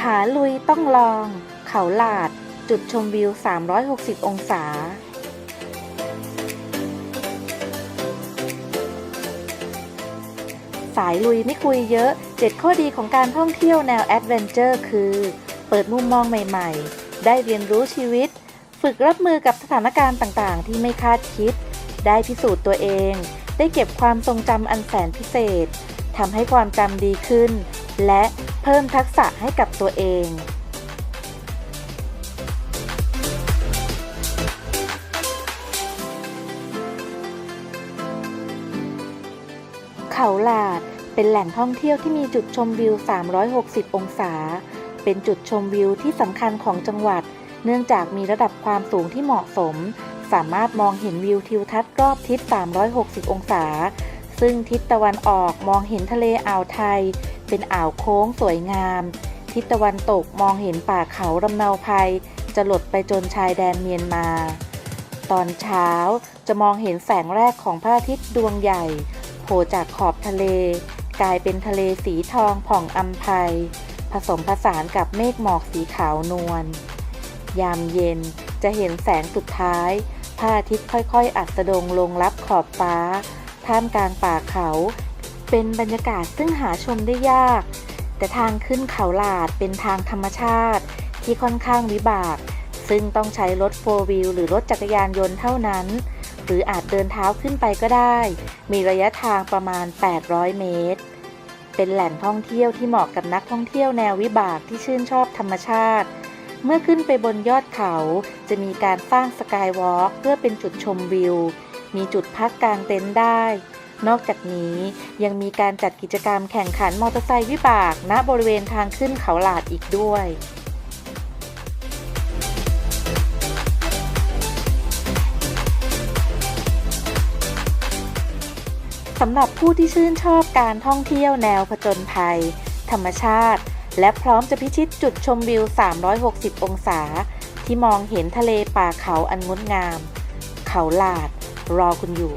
ขาลุยต้องลอง เขาหลาด จุดชมวิว 360 องศา สายลุยไม่คุยเยอะ 7 ข้อดีของการท่องเที่ยวแนวแอดเวนเจอร์คือ เปิดมุมมองใหม่ๆ ได้เรียนรู้ชีวิต ฝึกรับมือกับสถานการณ์ต่างๆ ที่ไม่คาดคิด ได้พิสูจน์ตัวเอง ได้เก็บความทรงจำอันแสนพิเศษทำให้ความจำดีขึ้น และ พิ่มทักษะให้กับตัวเองเขาหลาดเป็นแหล่งท่องเที่ยวที่มีจุดชมวิว 360 องศา เป็นจุดชมวิวที่สำคัญของจังหวัด เนื่องจากมีระดับความสูงที่เหมาะสม สามารถมองเห็นวิวทิวทัศน์รอบทิศ 360 องศา ซึ่งทิศตะวันออกมองเห็นทะเลอ่าวไทย เป็นอ่าวโค้งสวยงาม ทิศตะวันตกมองเห็นป่าเขาลำเนาภัยจะหลดไปจนชายแดนเมียนมา ตอนเช้าจะมองเห็นแสงแรกของพระอาทิตย์ดวงใหญ่โผล่จากขอบทะเล กลายเป็นทะเลสีทองผ่องอัมภัย ผสมผสานกับเมฆหมอกสีขาวนวลยามเย็นจะเห็นแสงสุดท้ายพระอาทิตย์ค่อยๆ อัสดงลงลับขอบฟ้า ท่ามกลางป่าเขา เป็นบรรยากาศซึ่งหาชมได้ยาก แต่ทางขึ้นเขาหลาดเป็นทางธรรมชาติ ที่ค่อนข้างวิบาก ซึ่งต้องใช้รถโฟร์วิวหรือรถจักรยานยนต์เท่านั้น หรืออาจเดินเท้าขึ้นไปก็ได้ มีระยะทางประมาณ 800 เมตร เป็นแหล่งท่องเที่ยวที่เหมาะกับนักท่องเที่ยวแนววิบากที่ชื่นชอบธรรมชาติ เมื่อขึ้นไปบนยอดเขาจะมีการสร้างสกายวอล์กเพื่อเป็นจุดชมวิว มีจุดพักกลางเต็นท์ได้ นอกจากนี้ยังมีการจัดกิจกรรมแข่งขันมอเตอร์ไซค์วิบาก ณบริเวณทางขึ้นเขาหลาดอีกด้วยสำหรับผู้ที่ชื่นชอบการท่องเที่ยวแนวผจญภัย ธรรมชาติ และพร้อมจะพิชิตจุดชมวิว 360 องศา ที่มองเห็นทะเลป่าเขาอันงดงาม เขาหลาด รอคุณอยู่